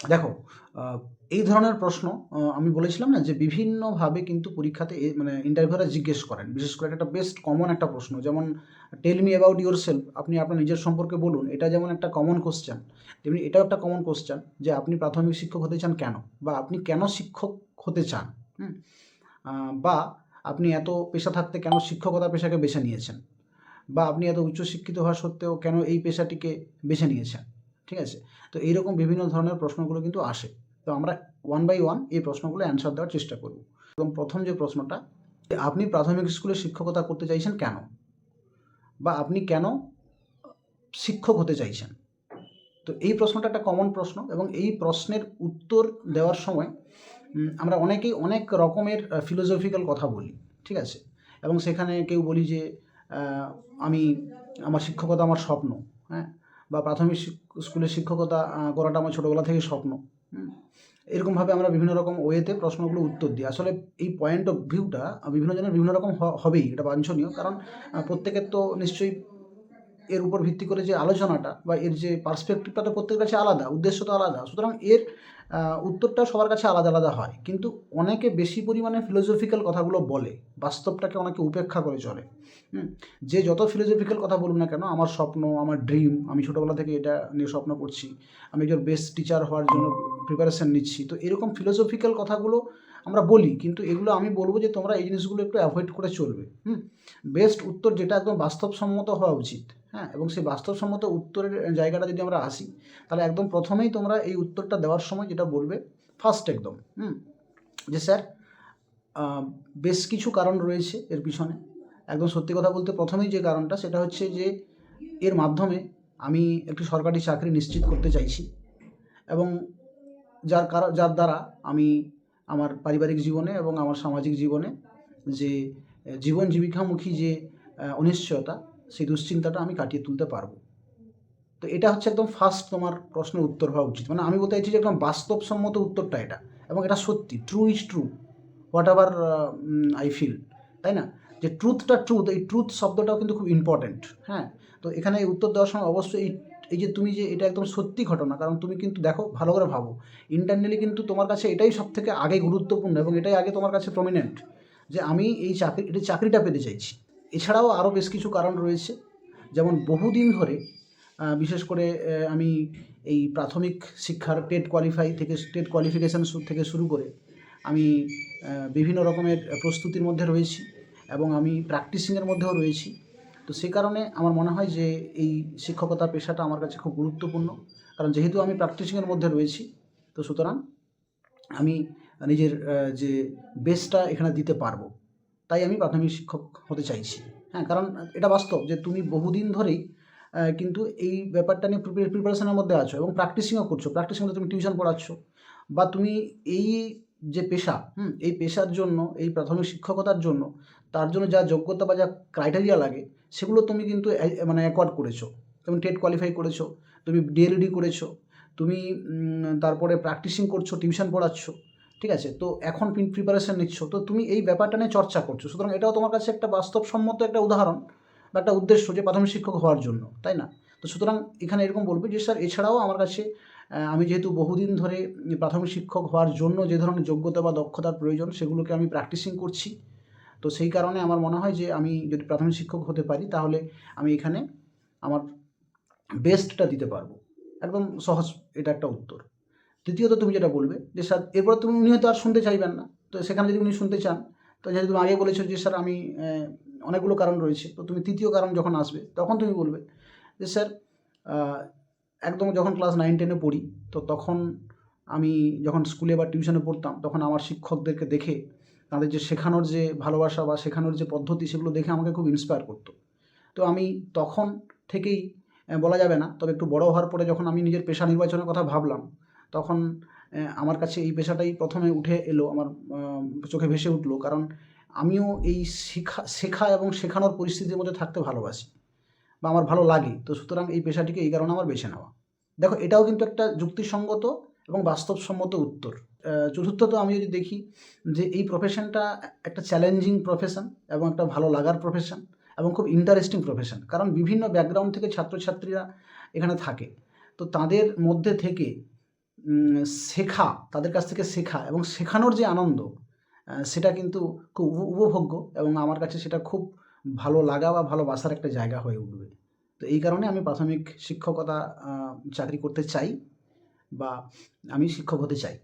দেখো এই ধরনের প্রশ্ন আমি বলেছিলাম না যে বিভিন্নভাবে কিন্তু পরীক্ষাতে মানে ইন্টারভিউরা জিজ্ঞেস করেন। বিশেষ করে একটা বেস্ট কমন একটা প্রশ্ন, যেমন tell me about yourself আপনি আপনার নিজের সম্পর্কে বলুন, এটা যেমন একটা কমন কোশ্চেন তেমনি এটাও একটা কমন কোশ্চেন যে আপনি প্রাথমিক শিক্ষক হতে চান কেন? বা আপনি কেন শিক্ষক হতে চান? হুম? বা আপনি এত পেশা থাকতে কেন শিক্ষকতা পেশাকে বেছে নিয়েছেন? বা আপনি এত উচ্চশিক্ষিত হওয়া সত্ত্বেও কেন এই পেশাটিকে বেছে নিয়েছেন? ঠিক আছে? তো এইরকম বিভিন্ন ধরনের প্রশ্নগুলো কিন্তু আসে। তো আমরা ওয়ান বাই ওয়ান এই প্রশ্নগুলো অ্যান্সার দেওয়ার চেষ্টা করব। এবং প্রথম যে প্রশ্নটা আপনি প্রাথমিক স্কুলে শিক্ষকতা করতে চাইছেন কেন? বা আপনি কেন শিক্ষক হতে চাইছেন? তো এই প্রশ্নটা একটা কমন প্রশ্ন এবং এই প্রশ্নের উত্তর দেওয়ার সময় আমরা অনেকেই অনেক রকমের ফিলোসফিক্যাল কথা বলি, ঠিক আছে? এবং সেখানে কেউ বলি যে আমি, আমার শিক্ষকতা আমার স্বপ্ন হ্যাঁ? বা প্রাথমিক স্কুলে শিক্ষকতা করাটা আমার ছোটোবেলা থেকে স্বপ্ন। এরকমভাবে আমরা বিভিন্ন রকম ওয়েতে প্রশ্নগুলো উত্তর দিই। আসলে এই পয়েন্ট অফ ভিউটা বিভিন্ন জনের বিভিন্ন রকম হবেই, এটা বাঞ্ছনীয়। কারণ প্রত্যেকের তো নিশ্চয়ই এর উপর ভিত্তি করে যে আলোচনাটা বা এর যে পার্সপেক্টিভটা তো প্রত্যেকের কাছে আলাদা, উদ্দেশ্য তো আলাদা। সুতরাং এর উত্তরটা সবার কাছে আলাদা আলাদা হয়। কিন্তু অনেকে বেশি পরিমাণে ফিলোসফিক্যাল কথাগুলো বলে, বাস্তবটাকে অনেকে উপেক্ষা করে চলে। হুম। যে যত ফিলোসফিক্যাল কথা বলুন না কেন, আমার স্বপ্ন, আমার ড্রিম আমি ছোটোবেলা থেকে এটা নিয়ে স্বপ্ন করছি, আমি একজন বেস্ট টিচার হওয়ার জন্য প্রিপারেশান নিচ্ছি। তো এরকম ফিলোসফিক্যাল কথাগুলো আমরা বলি, কিন্তু এগুলো আমি বলব যে তোমরা এই জিনিসগুলো একটু অ্যাভয়েড করে চলবে। হুম? বেস্ট উত্তর যেটা একদম বাস্তবসম্মত হওয়া উচিত। হ্যাঁ এবং সেই বাস্তবসম্মত উত্তরের জায়গাটা যদি আমরা আসি, তাহলে একদম প্রথমেই তোমরা এই উত্তরটা দেওয়ার সময় যেটা বলবে ফার্স্ট একদম, হুম, যে স্যার বেশ কিছু কারণ রয়েছে এর পিছনে। একদম সত্যি কথা বলতে প্রথমেই যে কারণটা, সেটা হচ্ছে যে এর মাধ্যমে আমি একটি সরকারি চাকরি নিশ্চিত করতে চাইছি এবং যার কার, যার দ্বারা আমি আমার পারিবারিক জীবনে এবং আমার সামাজিক জীবনে যে জীবন জীবিকামুখী যে অনিশ্চয়তা সেই দুশ্চিন্তাটা আমি কাটিয়ে তুলতে পারব। তো এটা হচ্ছে একদম ফার্স্ট তোমার প্রশ্নের উত্তর হওয়া উচিত। মানে আমি বলতে চাইছি যে একদম বাস্তবসম্মত উত্তরটা এটা এবং এটা সত্যি true is true whatever I feel তাই না? যে ট্রুথটা ট্রুথ এই ট্রুথ শব্দটাও কিন্তু খুব ইম্পর্ট্যান্ট হ্যাঁ? তো এখানে এই উত্তর দেওয়ার সময় অবশ্যই এই এই যে তুমি যে এটা একদম সত্যি ঘটনা, কারণ তুমি কিন্তু দেখো, ভালো করে ভাবো ইন্টারনালি কিন্তু তোমার কাছে এটাই সব থেকে আগে গুরুত্বপূর্ণ এবং এটাই আগে তোমার কাছে প্রমিনেন্ট যে আমি এই চাকরি এটা চাকরিটা পেতে চাইছি। এছাড়াও আরও বেশ কিছু কারণ রয়েছে। যেমন বহুদিন ধরে বিশেষ করে আমি এই প্রাথমিক শিক্ষার টেট কোয়ালিফাই থেকে, টেট কোয়ালিফিকেশান থেকে শুরু করে আমি বিভিন্ন রকমের প্রস্তুতির মধ্যে রয়েছি এবং আমি প্র্যাকটিসিংয়ের মধ্যেও রয়েছি। তো সে কারণে আমার মনে হয় যে এই শিক্ষকতা পেশাটা আমার কাছে খুব গুরুত্বপূর্ণ। কারণ যেহেতু আমি প্র্যাকটিসিংয়ের মধ্যে রয়েছি, তো সুতরাং আমি নিজের যে বেসটা এখানে দিতে পারব। তাই আমি প্রাথমিক শিক্ষক হতে চাইছি। হ্যাঁ কারণ এটা বাস্তব যে তুমি বহুদিন ধরেই কিন্তু এই ব্যাপারটা নিয়ে প্রিপারেশনের মধ্যে আছো এবং প্র্যাকটিসিংও করছ। প্র্যাকটিসিং তুমি টিউশন পড়াচ্ছ বা তুমি এই যে পেশা, হুম, এই পেশার জন্য, এই প্রাথমিক শিক্ষকতার জন্য, তার জন্য যা যোগ্যতা বা যা ক্রাইটেরিয়া লাগে, সেগুলো তুমি কিন্তু মানে অ্যাকোয়ার্ড করেছ। তুমি টেট কোয়ালিফাই করেছ, তুমি ডিএলডি করেছ, তুমি তারপরে প্র্যাকটিসিং করছ টিউশন পড়াচ্ছ ঠিক আছে? তো এখন প্রিপারেশন নিচ্ছ। তো তুমি এই ব্যাপারটা নিয়ে চর্চা করছ। সুতরাং এটাও তোমার কাছে একটা বাস্তবসম্মত একটা উদাহরণ বা একটা উদ্দেশ্য যে প্রাথমিক শিক্ষক হওয়ার জন্য, তাই না? তো সুতরাং এখানে এরকম বলবে যে, স্যার, এছাড়াও আমার কাছে আমি যেহেতু বহুদিন ধরে প্রাথমিক শিক্ষক হওয়ার জন্য যে ধরনের যোগ্যতা বা দক্ষতার প্রয়োজন, সেগুলোকে আমি প্র্যাকটিসিং করছি। তো সেই কারণে আমার মনে হয় যে, আমি যদি প্রাথমিক শিক্ষক হতে পারি, তাহলে আমি এখানে আমার বেস্টটা দিতে পারব। একদম সহজ এটা একটা উত্তর। তৃতীয়ত তুমি যেটা বলবে যে স্যার, এরপর তুমি উনি হয়তো আর শুনতে চাইবেন না। তো সেখানে যদি উনি শুনতে চান, তো যেহেতু তুমি আগে বলেছ যে স্যার আমি অনেকগুলো কারণ রয়েছে, তো তুমি তৃতীয় কারণ যখন আসবে, তখন তুমি বলবে যে স্যার একদম যখন ক্লাস নাইন, টেনে পড়ি, তো তখন আমি যখন স্কুলে বা টিউশনে পড়তাম, তখন আমার শিক্ষকদেরকে দেখে, তাদের যে শেখানোর যে ভালোবাসা বা শেখানোর যে পদ্ধতি, সেগুলো দেখে আমাকে খুব ইন্সপায়ার করতো। তো আমি তখন থেকেই বলা যাবে না, তবে একটু বড় হওয়ার পরে যখন আমি নিজের পেশা নির্বাচনের কথা ভাবলাম তখন আমার কাছে এই পেশাটাই প্রথমে উঠে এলো, আমার চোখে ভেসে উঠল। কারণ আমিও এই শেখা শেখা এবং শেখানোর পরিস্থিতির মধ্যে থাকতে ভালোবাসি বা আমার ভালো লাগে। তো সুতরাং এই পেশাটিকে এই কারণে আমার বেছে নেওয়া। দেখো, এটাও কিন্তু একটা যুক্তিসঙ্গত এবং বাস্তবসম্মত উত্তর। চতুর্থত আমি যদি দেখি যে এই প্রফেশনটা একটা চ্যালেঞ্জিং প্রফেশন এবং একটা ভালো লাগার প্রফেশন এবং খুব ইন্টারেস্টিং প্রফেশন কারণ বিভিন্ন ব্যাকগ্রাউন্ড থেকে ছাত্রছাত্রীরা এখানে থাকে। তো তাদের মধ্যে থেকে শেখা, তাদের কাছ থেকে শেখা এবং শেখানোর যে আনন্দ সেটা কিন্তু খুব উপভোগ্য এবং আমার কাছে সেটা খুব ভালো লাগা বা ভালোবাসার একটা জায়গা হয়ে উঠবে। তো এই কারণে আমি প্রাথমিক শিক্ষকতা চাকরি করতে চাই বা আমি শিক্ষক হতে চাই।